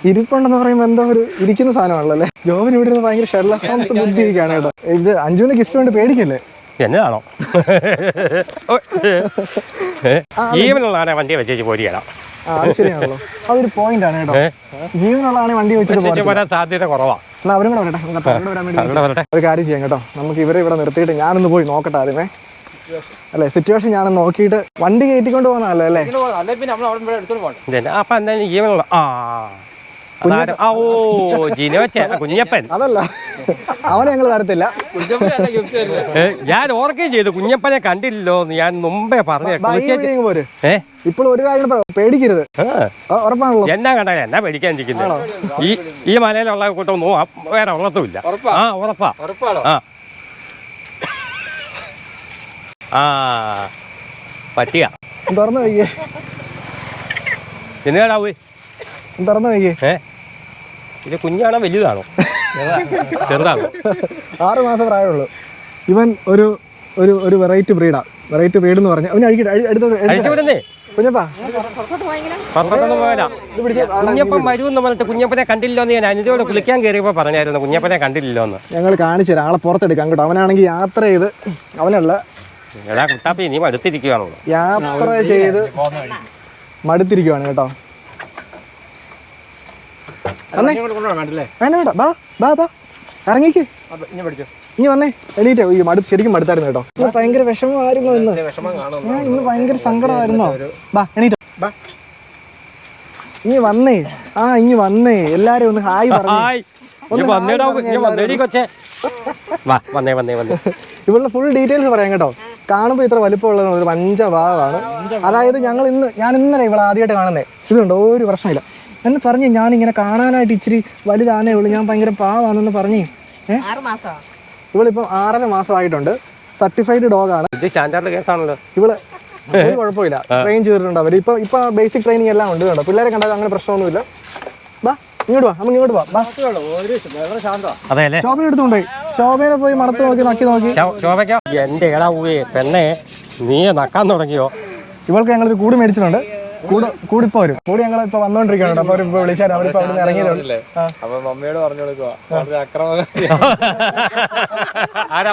ഇരിപ്പുണ്ടെന്ന് പറയുമ്പോൾ എന്തോ ഒരു ഇരിക്കുന്ന സാധനമാണല്ലോ അല്ലേ? ജോബിന് ഇവിടെ ഇരുന്ന് ഭയങ്കര ഷെർലസ് ബുദ്ധിയൊക്കെയാണ് കേട്ടോ. ഇത് അഞ്ചുവിന് ഗിഫ്റ്റ് കൊണ്ട് പേടിക്കല്ലേ? എന്നതാണോ ജീവനുള്ളതാണ് വണ്ടിയെ വെച്ചേച്ച് ശരിയാണല്ലോ. അതൊരു പോയിന്റ് ആണ് കേട്ടോ. ജീവനുള്ളതാണ് വണ്ടി വെച്ചിട്ട് സാധ്യത കുറവാ. എന്നാ അവരും കൂടെ വരട്ടെ. ഒരു കാര്യം ചെയ്യാം കേട്ടോ. നമുക്ക് ഇവരെ ഇവിടെ നിർത്തിയിട്ട് ഞാനൊന്ന് പോയി നോക്കട്ടെ ആദ്യമേ. അല്ലെ സിറ്റുവേഷൻ ഞാൻ നോക്കിയിട്ട് വണ്ടി കയറ്റിക്കൊണ്ട് പോകുന്നതല്ലേ അല്ലേ അല്ലെ പിന്നെ നമ്മൾ അവിടെ എടുത്തോണ്ട് പോകണം അപ്പൊ എന്തായാലും ജീവനുള്ള ആ. ആ ഓ ജിനോച്ച കുഞ്ഞപ്പൻ. അതല്ല അവനെ ഞങ്ങൾ തരത്തില്ല. ഞാൻ ഓർക്കുകയും ചെയ്തു കുഞ്ഞപ്പനെ കണ്ടില്ലല്ലോ ഞാൻ മുമ്പേ പറഞ്ഞു. പോര്. ഇപ്പോൾ ഒരു കാര്യം പേടിക്കരുത്. ഉറപ്പാണല്ലോ. എന്നാ കണ്ടാ എന്നാ പേടിക്കാണ്ടിരിക്കുന്നത് ഈ ഈ മലയിലുള്ള കൂട്ടം വേറെ ഉള്ളതുമില്ല. ആ ഉറപ്പാ. ആ. ആ പറ്റിയ. തുറന്നു വയ്ക്കേ. എന്നേടാ പോയി? തുറന്നു വയ്ക്കേ ഏ? ഇത് കുഞ്ഞാണോ വലുതാണോ? ചെറുതാണോ? ആറ് മാസം പ്രായമുള്ളൂ. ഇവൻ ഒരു ഒരു ഒരു വെറൈറ്റി ബ്രീഡാ വെറൈറ്റി ബ്രീഡ് എന്ന് പറഞ്ഞാൽ അവന് അഴിക്കട്ടെ. അഴിച്ചുവിടുന്നേ കുഞ്ഞപ്പാ. കുഞ്ഞപ്പൻ വരുമെന്ന് പറഞ്ഞിട്ട് കുഞ്ഞപ്പനെ കണ്ടില്ലോന്ന് ഞാൻ അനുജോട് കുളിക്കാൻ കയറിയപ്പോ പറഞ്ഞായിരുന്നു. കുഞ്ഞപ്പനെ കണ്ടില്ലല്ലോ എന്ന് ഞങ്ങൾ കാണിച്ചു തരാം. ആളെ പുറത്തെടുക്കാം. കേട്ടോ അവനാണെങ്കിൽ യാത്ര ചെയ്ത് അവനുള്ള എടാ കുട്ടാപ്പി നീ മടുത്തിരിക്കുവാണോ യാത്ര ചെയ്ത് മടുത്തിരിക്കുവാണ് കേട്ടോ. വന്നേ. കൊണ്ടുപോകണം വേണ്ടല്ലേ? വേണ്ട വേണ്ട. ബാ ബാ ബാ. ഇറങ്ങിക്ക്. ഇനി വന്നേ. എണീറ്റോ. ഈ മടു ശരിക്കും മടുത്തായിരുന്നു കേട്ടോ. ഇന്ന് ഭയങ്കര വിഷമമായിരുന്നു ഇന്ന്. ഞാൻ ഇന്ന് ഭയങ്കര സങ്കടമായിരുന്നോ. ബാ എണീറ്റോ. ബാ. ഇനി വന്നേ. ആ ഇനി വന്നേ. എല്ലാരും ഒന്ന് ഹായ് പറഞ്ഞു. ഹായ്. ഇനി വന്നേടാ ഇനി വന്നേടി കൊച്ചേ. വാ വന്നേ വന്നേ വന്നേ. ഇവളുടെ ഫുൾ ഡീറ്റെയിൽസ് പറയാം കേട്ടോ. കാണുമ്പോൾ ഇത്ര വലിപ്പമുള്ളത് ഒരു പഞ്ച ഭാവമാണ് അതായത് ഞങ്ങൾ ഇന്ന് ഞാൻ ഇന്നലെ ഇവളെ ആദ്യമായിട്ട് കാണുന്നേ. ഇതുണ്ടോ ഒരു പ്രശ്നമില്ല. എന്ന് പറഞ്ഞ് ഞാൻ ഇങ്ങനെ കാണാനായിട്ട് ഇച്ചിരി വലുതാനേ ഉള്ളൂ. ഞാൻ ഭയങ്കര പാവാണെന്ന് പറഞ്ഞേ ഏഹ് ആറ് മാസം ഇവളിപ്പം ആറര മാസമായിട്ടുണ്ട്. സർട്ടിഫൈഡ് ഡോഗാണ് ഇത് സ്റ്റാൻഡേർഡ് കേസാണല്ലോ. ഇവൾ ഒരു കുഴപ്പമില്ല. ട്രെയിൻ ചെയ്തിട്ടുണ്ട് അവർ ഇപ്പൊ ഇപ്പൊ ബേസിക് ട്രെയിനിങ് എല്ലാം ഉണ്ട് കേട്ടോ. പിള്ളേരെ കണ്ടാൽ അങ്ങനെ പ്രശ്നമൊന്നുമില്ല. ബാ ഇങ്ങോട്ട് വാ. നമുക്ക് ഇങ്ങോട്ട് വാ. ശോഭന എടുത്തുകൊണ്ടേ ശോഭനെ പോയി മണത്ത് നോക്കി നക്കി നോക്കി. ശോഭയ്ക്കോ? എന്റെ പെണ്ണെ നീ നക്കാൻ തുടങ്ങിയോ? ഇവൾക്ക് ഞങ്ങളൊരു കൂട് മേടിച്ചിട്ടുണ്ട്. കൂട് കൂടിപ്പോ കൂടി ഞങ്ങൾ ഇപ്പൊ വന്നോണ്ടിരിക്കുകയാണ്. അപ്പൊ അവരിപ്പോ വിളിച്ചാൽ അവരിപ്പോ അവിടെ നിന്ന് ഇറങ്ങിയതുണ്ട് അപ്പൊ മമ്മിയോട് പറഞ്ഞു കൊടുക്കുക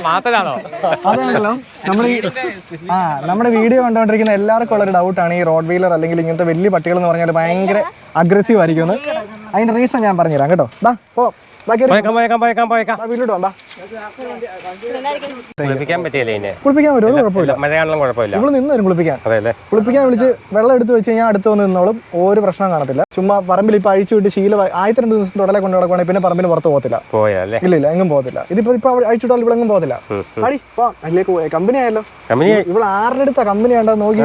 മാത്രാണോ അതാണല്ലോ നമ്മൾ ആ നമ്മുടെ വീഡിയോ കണ്ടുകൊണ്ടിരിക്കുന്ന എല്ലാവർക്കും ഉള്ള ഒരു ഡൗട്ടാണ് ഈ റോഡ് വീലർ അല്ലെങ്കിൽ ഇങ്ങനത്തെ വലിയ പട്ടികൾ എന്ന് പറഞ്ഞാൽ ഭയങ്കര അഗ്രസീവ് ആയിരിക്കും അതിന്റെ റീസൺ ഞാൻ പറഞ്ഞുതരാം കേട്ടോ. ബാ പോ. കുളിപ്പിക്കാൻ കുളിപ്പിക്കാൻ കുളിപ്പിക്കാൻ. കുളിപ്പിക്കാൻ വിളിച്ച് വെള്ളം എടുത്ത് വെച്ച് കഴിഞ്ഞാൽ അടുത്ത് വന്ന് നിന്നോളും. ഒരു പ്രശ്നം കാണത്തില്ല. ചുമ്മാ പറമ്പിൽ ഇപ്പൊ അഴിച്ചു വിട്ട് ശീല ആയിരത്തി രണ്ട് ദിവസം തുടലെ കൊണ്ട് നടക്കുവാണെങ്കിൽ പിന്നെ പറമ്പിൽ പുറത്ത് പോകത്തില്ല. ഇല്ല ഇല്ല എങ്ങും പോകത്തില്ല. ഇതിപ്പോ ഇപ്പൊ അഴിച്ചിട്ടാൽ ഇവിടെ എങ്ങും പോകത്തില്ല. അടി പോ അതിലേക്ക് കമ്പനി ആയല്ലോ. ഇവിടെ ആരുടെ അടുത്ത കമ്പനി ഉണ്ടോ നോക്കി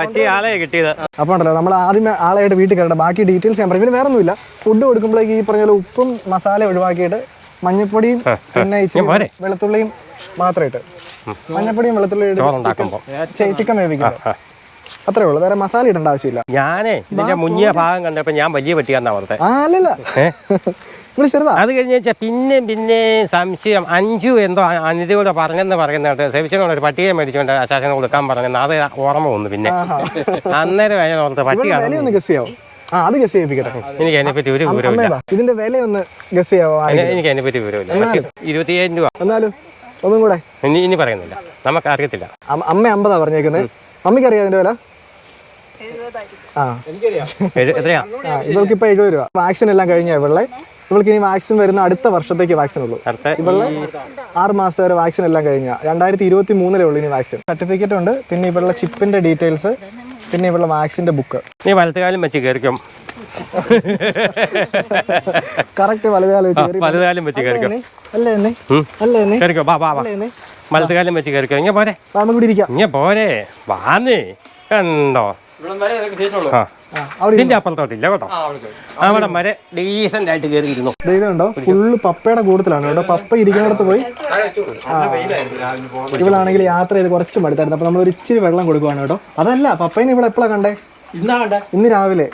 പറ്റിയ ആളെ കിട്ടിയത്. അപ്പൊ ഉണ്ടല്ലോ നമ്മൾ ആദ്യം ആളായിട്ട് വീട്ടിൽ കയറണം ബാക്കി ഡീറ്റെയിൽസ് ഞാൻ പറയും. പിന്നെ വേറെ ഒന്നുമില്ല ഫുഡ് കൊടുക്കുമ്പോഴേക്ക് ഈ പറഞ്ഞ ഉപ്പും മസാല ഒഴിവാക്കിയിട്ട് മഞ്ഞപ്പൊടിയും പിന്നെ. വെളുത്തുള്ളിയും മാത്രമായിട്ട് മഞ്ഞപ്പൊടിയും വെളുത്തുള്ളിയും ചിക്കൻ വേവിക്കുന്നത് അത്രേ ഉള്ളൂ. വേറെ മസാല ഇടേണ്ട ആവശ്യമില്ല. ഞാനേ ഇതിന്റെ മുന്നിയ ഭാഗം കണ്ടപ്പോ ഞാൻ വലിയ പറ്റിയാന്നാ പറഞ്ഞത് ആ അല്ലല്ല. ഇവിടെ ചെറുതാ? അത് കഴിഞ്ഞ് വെച്ചാൽ പിന്നെ പിന്നെ സംശയം. അഞ്ചു എന്തോ അനിതി അനിതയോട് പറഞ്ഞെന്ന് പറയുന്നത് സേവിച്ചനോട് ഒരു പട്ടിയെ മേടിച്ചുകൊണ്ട് അശാസനം കൊടുക്കാൻ പറഞ്ഞെന്ന്. അത് ഓർമ്മ വന്നു പിന്നെ. അന്നേരം അതിനെ ഓർത്ത് പട്ടിക ഗസ് ചെയ്യാവോ? ആ അത് ഗസ് ചെയ്യിപ്പിക്കട്ടെ. എനിക്ക് അതിനെപ്പറ്റി ഒരു അമ്മ വിവരമില്ല. ഇതിന്റെ വില ഗസ് ചെയ്യാവോ? എനിക്ക് അതിനെ- പറ്റി വിവരമില്ല ഇരുപത്തിയേഴ് രൂപ. എന്നാലും ഒന്നും കൂടെ. ഇനി ഇനി പറയുന്നില്ല. നമുക്ക് അറിയത്തില്ല. അമ്മ- അമ്മ അമ്പതാ പറഞ്ഞേക്കുന്നത് അമ്മയ്ക്ക് അറിയാം അതിന്റെ വില? ആ. എത്രയാ? ആ ഇവൾക്ക് ഇപ്പൊ എഴുപത് രൂപ. വാക്സിൻ എല്ലാം കഴിഞ്ഞ ഇവളെ. ഇവൾക്ക് ഇനി വാക്സിൻ വരുന്ന അടുത്ത വർഷത്തേക്ക് വാക്സിൻ ഉള്ളൂ. ഇവിടെ ഇവളെ ആറ് മാസം വരെ വാക്സിൻ എല്ലാം കഴിഞ്ഞ. രണ്ടായിരത്തി ഇരുപത്തി മൂന്നിലേ ഉള്ളൂ ഇനി വാക്സിൻ. സർട്ടിഫിക്കറ്റ് ഉണ്ട്. പിന്നെ ഇവളുടെ ചിപ്പിന്റെ ഡീറ്റെയിൽസ്. പിന്നെ ഇവളുടെ വാക്സിന്റെ ബുക്ക് നീ വലത്തുകാലം വെച്ച് കയറിക്കും കറക്റ്റ് വലുതാലോ വലതുകാലം വെച്ച് കയറിക്കും അല്ലേ എന്നെ ഉം. അല്ലേ എന്നെ കയറിക്കോ വാ അല്ലേ എന്നെ വലത്തുകാലം വെച്ച് കയറിക്കോ ഇങ്ങനെ പോരെ. നമുക്ക് കൂടി ഇരിക്കാം. ഇങ്ങനെ പോരെ. വാന്നേ കണ്ടോ? അവിടെ ഇതിന്റെ അപ്പുറത്തോട്ടില്ല കേട്ടോ. അവിടെ വരെ ഡീസന്റ് ആയിട്ട് കയറിയിരുന്നു ദേ ഇതുണ്ടോ ഫുള്ള് പപ്പയുടെ കൂടുതലാണ് കേട്ടോ. പപ്പ ഇരിക്കുന്നിടത്ത് പോയി. ഇവളാണെങ്കിൽ യാത്ര ചെയ്ത് കുറച്ച് മടുത്തായിരുന്നു. അപ്പൊ നമ്മൾ ഒരു ഇച്ചിരി വെള്ളം കൊടുക്കുവാണ് കേട്ടോ. അതല്ല പപ്പയിനെ ഇവിടെ എപ്പോഴാ കണ്ടേ? ഇന്നാ രാവിലെ.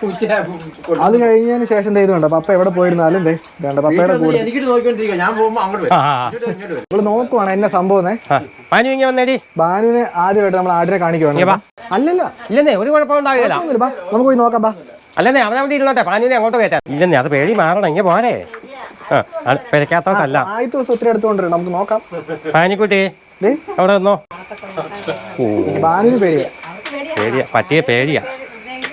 അത് കഴിഞ്ഞതിന് ശേഷം ദേ വേണ്ട പപ്പ എവിടെ പോയിരുന്നാലും ദേ വേണ്ട പപ്പയുടെ കൂടെ. ഇവിടെ നോക്കിക്കൊണ്ടിരിക്കുക. ഞാൻ പോകുമ്പോ അങ്ങോട്ട് വരും. ആ, ഇങ്ങോട്ട് വരും ഇവൾ നോക്കുവാണ് എന്നെ സംഭവം പാനു ഇങ്ങനെ വന്നേടി. ബാനുവിനെ ആദ്യമായിട്ട് നമ്മൾ ആടിനെ കാണിക്കുവാണ്. അല്ലല്ല. ഇല്ലെന്നേ ഒരു കുഴപ്പം ഉണ്ടാകില്ല. ഒന്നുമില്ല, നമുക്ക് പോയി നോക്കാം ബാ. അല്ലെന്നേ അവനെ അവിടെ ഇരുന്നോട്ടെ. പാനുവിനെ അങ്ങോട്ട് കയറ്റാം ഇല്ലെന്നേ അത് പേടി മാറണം ഇങ്ങനെ പോരെ. പെരക്കാത്തോട്ടല്ല ആദ്യത്തെ ദിവസം ഒത്തിരി എടുത്തുകൊണ്ടിരുന്നു. നമുക്ക് നോക്കാം. പാനിക്കുട്ടി ദേ. അവിടെ നിന്നോ? ബാനുവിന് പേടിയാ. പേടിയാ പറ്റിയ പേടിയാ.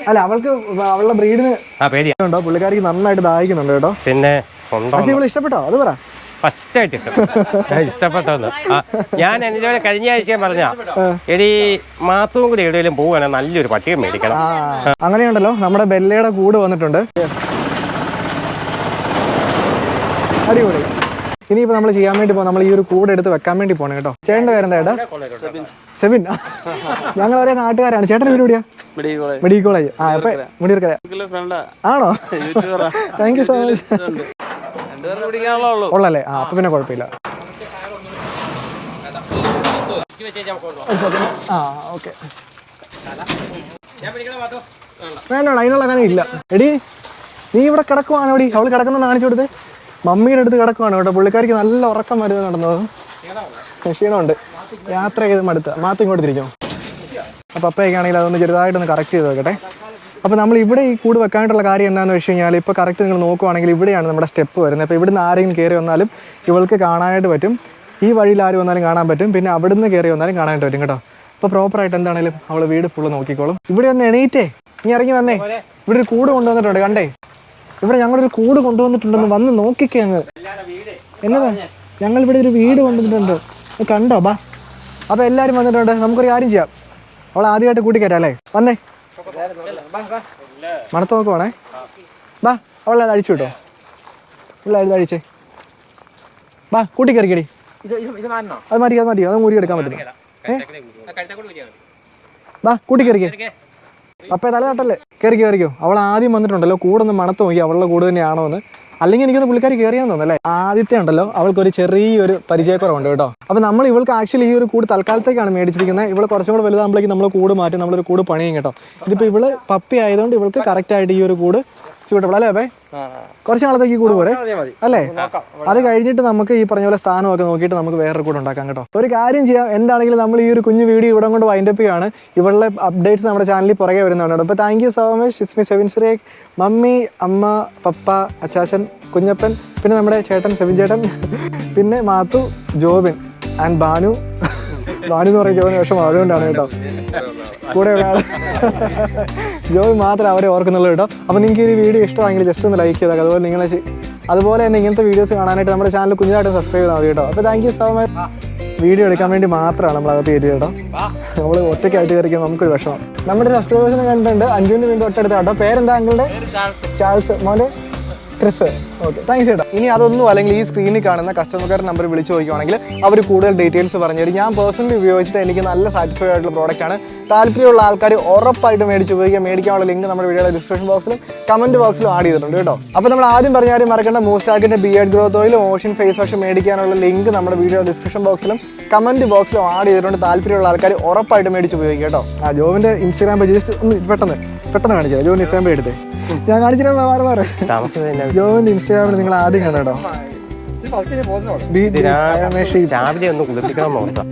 അല്ല അവൾക്ക് അവളുടെ ബ്രീഡിന് ആ പേടിയാ ഉണ്ടോ? പുള്ളിക്കാരിക്ക് നന്നായിട്ട് ദാഹിക്കുന്നുണ്ട് കേട്ടോ? പിന്നെ ഇഷ്ടപ്പെട്ടോ? അത് പറ. ഫസ്റ്റ് ആയിട്ട് ഇഷ്ടം ഇഷ്ടപ്പെട്ടെന്ന്. ഞാൻ എന്നിട്ട് കഴിഞ്ഞ ആഴ്ച പറഞ്ഞ എടി മാത്തവും കൂടി എവിടെയെങ്കിലും പോവുകയാണെങ്കിൽ നല്ലൊരു പട്ടിയെ മേടിക്കണം. അങ്ങനെയുണ്ടല്ലോ. നമ്മുടെ ബെല്ലയുടെ കൂട് വന്നിട്ടുണ്ട്. അടിപൊളി. ഇനിയിപ്പോ നമ്മൾ ചെയ്യാൻ വേണ്ടി പോകും നമ്മൾ ഈ ഒരു കൂടെ എടുത്ത് വെക്കാൻ വേണ്ടി പോണേ കേട്ടോ. ചേട്ടന്റെ പേരെന്താ ഏട്ടാ സെബിൻ. ഞങ്ങൾ ഒരേ നാട്ടുകാരാണ്. ചേട്ടൻ വീട് എവിടെയാ? Medical college. ആ അപ്പൊ മുടിയൂർക്കര ആണോ? താങ്ക് യു സോ മച്ച് ഉള്ളല്ലേ? ആ അപ്പൊ പിന്നെ കുഴപ്പമില്ല. ആ ഓക്കെ. വേണ്ട അതിനുള്ള കാര്യം ഇല്ല. എടി നീ ഇവിടെ കിടക്കുവാണോ എടി? അവൾ കിടക്കുന്ന കാണിച്ചു കൊടുത്ത്. മമ്മിയുടെ അടുത്ത് കിടക്കുവാണ് കേട്ടോ പുള്ളിക്കാരിക്ക് നല്ല ഉറക്കം വരുന്നത് നടന്നത് ക്ഷീണമുണ്ട്. യാത്ര ചെയ്ത് മടുത്ത. മാത്തി ഇങ്ങോട്ട് തിരിക്കും? അപ്പോൾ അപ്പയൊക്കെയാണെങ്കിൽ അതൊന്ന് ചെറുതായിട്ടൊന്ന് കറക്റ്റ് ചെയ്ത് വെക്കട്ടെ അപ്പോൾ നമ്മൾ ഇവിടെ ഈ കൂട് വെക്കാനായിട്ടുള്ള കാര്യം എന്താണെന്ന് വെച്ച് കഴിഞ്ഞാൽ ഇപ്പോൾ കറക്റ്റ് നിങ്ങൾ നോക്കുവാണെങ്കിൽ ഇവിടെയാണ് നമ്മുടെ സ്റ്റെപ്പ് വരുന്നത്. അപ്പോൾ ഇവിടുന്ന് ആരെങ്കിലും കയറി വന്നാലും ഇവൾക്ക് കാണാനായിട്ട് പറ്റും. ഈ വഴിയിൽ ആര് വന്നാലും കാണാൻ പറ്റും. പിന്നെ അവിടുന്ന് കയറി വന്നാലും കാണാനായിട്ട് പറ്റും കേട്ടോ. അപ്പോൾ പ്രോപ്പറായിട്ട് എന്താണെങ്കിലും അവൾ വീട് ഫുള്ള് നോക്കിക്കോളും. ഇവിടെ ഒന്ന് എണീറ്റേ. ഇനി ഇറങ്ങി വന്നേ. ഇവിടെ ഒരു കൂട് കൊണ്ടുവന്നിട്ടുണ്ട്. കണ്ടേ? ഇവിടെ ഞങ്ങളൊരു കൂട് കൊണ്ടുവന്നിട്ടുണ്ടെന്ന് വന്ന് നോക്കിക്കേ അങ്ങ്. എന്നതാ? ഞങ്ങൾ ഇവിടെ ഒരു വീട് കൊണ്ടുവന്നിട്ടുണ്ട്. കണ്ടോ? ബാ. അപ്പോൾ എല്ലാരും വന്നിട്ടുണ്ട്. നമുക്കൊരു കാര്യം ചെയ്യാം. അവൾ ആദ്യമായിട്ട് കൂട്ടിക്കയറ്റാം അല്ലേ? വന്നേ. മണത്ത് നോക്കുവാണേ ബാ അവളെ അത് അഴിച്ചു വിട്ടോ. ഇല്ല ഇത് അഴിച്ചേ. ബാ കൂട്ടിക്കറിക്കടി അത് മാറ്റി അത് മാറ്റി. അത് മുറി എടുക്കാൻ പറ്റില്ല ബാ കൂട്ടിക്കറിക്കേ അപ്പേ തല തട്ടല്ലേ കയറി കയറിക്കോ. അവൾ ആദ്യം വന്നിട്ടുണ്ടല്ലോ കൂടെ ഒന്ന് മണത്ത് നോക്കി അവളുടെ കൂടെ തന്നെയാണോ എന്ന്. അല്ലെങ്കിൽ എനിക്കൊന്ന് പുള്ളിക്കാരി കയറിയാന്ന് തോന്നുന്നു അല്ലേ? ആദ്യത്തെ ഉണ്ടല്ലോ അവൾക്ക് ഒരു ചെറിയൊരു പരിചയക്കുറവുണ്ട് കേട്ടോ. അപ്പോൾ നമ്മൾ ഇവൾക്ക് ആക്ച്വലി ഈ ഒരു കൂട് തൽക്കാലത്തേക്കാണ് മേടിച്ചിരിക്കുന്നത്. ഇവൾ കുറച്ചും കൂടെ വലുതാകുമ്പോഴേക്കും നമ്മൾ കൂട് മാറ്റി നമ്മളൊരു കൂട് പണിയും കേട്ടോ. ഇതിപ്പോൾ ഇവൾ പപ്പി ആയതുകൊണ്ട് ഇവൾക്ക് കറക്റ്റ് ആയിട്ട് ഈ ഒരു കൂട് സ്യൂട്ടബിൾ അല്ലേ അപ്പേ? കുറച്ച് നാളത്തേക്ക് കൂട് പോരെ? അല്ലേ? അത് കഴിഞ്ഞിട്ട് നമുക്ക് ഈ പറഞ്ഞ പോലെ സ്ഥാനമൊക്കെ നോക്കിയിട്ട് നമുക്ക് വേറൊരു കൂടെ ഉണ്ടാക്കാം കേട്ടോ. ഒരു കാര്യം ചെയ്യാം. എന്താണെങ്കിലും നമ്മൾ ഈ ഒരു കുഞ്ഞു വീഡിയോ ഇവിടെ കൊണ്ട് വൈൻഡ് അപ്പ് ചെയ്യാണ്. ഇവളുടെ അപ്ഡേറ്റ്സ് നമ്മുടെ ചാനലിൽ പുറകെ വരുന്നുണ്ട് അപ്പോൾ താങ്ക് യു സോ മച്ച് ഇസ്മി സെവിൻ സിറേക്ക് മമ്മി അമ്മ പപ്പ അച്ചാച്ചൻ കുഞ്ഞപ്പൻ പിന്നെ നമ്മുടെ ചേട്ടൻ സെവിൻ ചേട്ടൻ പിന്നെ മാത്തു ജോബിൻ ആൻഡ് ബാനു. ബാനു എന്ന് ജോയിന് വിഷമം അതുകൊണ്ടാണ് കേട്ടോ. കൂടെ ജോയി മാത്രം അവരെ ഓർക്കുന്നുള്ളൂ കേട്ടോ. അപ്പോൾ നിങ്ങൾക്ക് ഈ വീഡിയോ ഇഷ്ടമാണെങ്കിൽ ജസ്റ്റ് ഒന്ന് ലൈക്ക് ചെയ്താൽ അതുപോലെ നിങ്ങളെ അതുപോലെ തന്നെ ഇങ്ങനത്തെ വീഡിയോസ് കാണാനായിട്ട് നമ്മുടെ ചാനൽ കുഞ്ഞായിട്ട് സബ്സ്ക്രൈബ് ചെയ്താൽ മതി കേട്ടോ. അപ്പോൾ thank you so much video എടുക്കാൻ വേണ്ടി മാത്രമാണ് നമ്മൾ അകത്ത് കയറി കേട്ടോ. നമ്മൾ ഒറ്റയ്ക്കായിട്ട് കയറിക്കുമ്പോൾ നമുക്കൊരു വിഷമം. നമ്മുടെ സബ്സ്ക്രൈബേഴ്സിനെ കണ്ടിട്ടുണ്ട്. അഞ്ചുവിന്റെ വീണ്ടും തൊട്ടടുത്ത് കേട്ടോ. പേരെന്താ അങ്കിളുടെ ചാൾസ്. മോനെ ക്രിസ് ഓക്കെ താങ്ക്സ് ചേട്ടാ ഇനി അതൊന്നും അല്ലെങ്കിൽ ഈ സ്ക്രീനിൽ കാണുന്ന കസ്റ്റമർ കെയർ നമ്പർ വിളിച്ച് നോക്കുകയാണെങ്കിൽ അവർ കൂടുതൽ ഡീറ്റെയിൽസ് പറഞ്ഞു തരും. ഞാൻ പേഴ്സണലി ഉപയോഗിച്ചിട്ട് എനിക്ക് നല്ല സാറ്റിസ്ഫൈഡ് ആയിട്ടുള്ള പ്രോഡക്റ്റ് ആണ്. താല്പര്യമുള്ള ആൾക്കാർ ഉറപ്പായിട്ട് മേടിച്ച് ഉപയോഗിക്കുക മേടിക്കാനുള്ള ലിങ്ക് നമ്മുടെ വീഡിയോയുടെ ഡിസ്ക്രിപ്ഷൻ ബോക്സിലും കമന്റ് ബോക്സിലും ആഡ് ചെയ്തിട്ടുണ്ട് കേട്ടോ. അപ്പോൾ നമ്മൾ ആദ്യം പറഞ്ഞ ആരും മറക്കേണ്ട. മൂസ്റ്റാക്കിന്റെ beard growth oil ocean face wash മേടിക്കാനുള്ള link നമ്മുടെ വീഡിയോ ഡിസ്ക്രിപ്ഷൻ ബോക്സിലും കമന്റ് ബോക്സിലും ആഡ് ചെയ്തിട്ടുണ്ട്. താല്പര്യമുള്ള ആൾക്കാർ ഉറപ്പായിട്ട് മേടിച്ച് ഉപയോഗിക്കുക കേട്ടോ. ആ ജോവിന്റെ ഇൻസ്റ്റാഗ്രാം പേജ് ജസ്റ്റ് ഒന്ന് പെട്ടെന്ന് പെട്ടെന്ന് കാണിച്ചാൽ ജോവിന്റെ ഇൻസ്റ്റാഗ്രാം പേജ് എടുത്തേ. ഞാൻ മാറി മാറി. ജോവിന്റെ ഇൻസ്റ്റാഗ്രാമിൽ നിങ്ങൾ ആദ്യം കണ്ടോ രാവിലെ ഒന്ന് കുളിപ്പിക്കണം നോക്കാം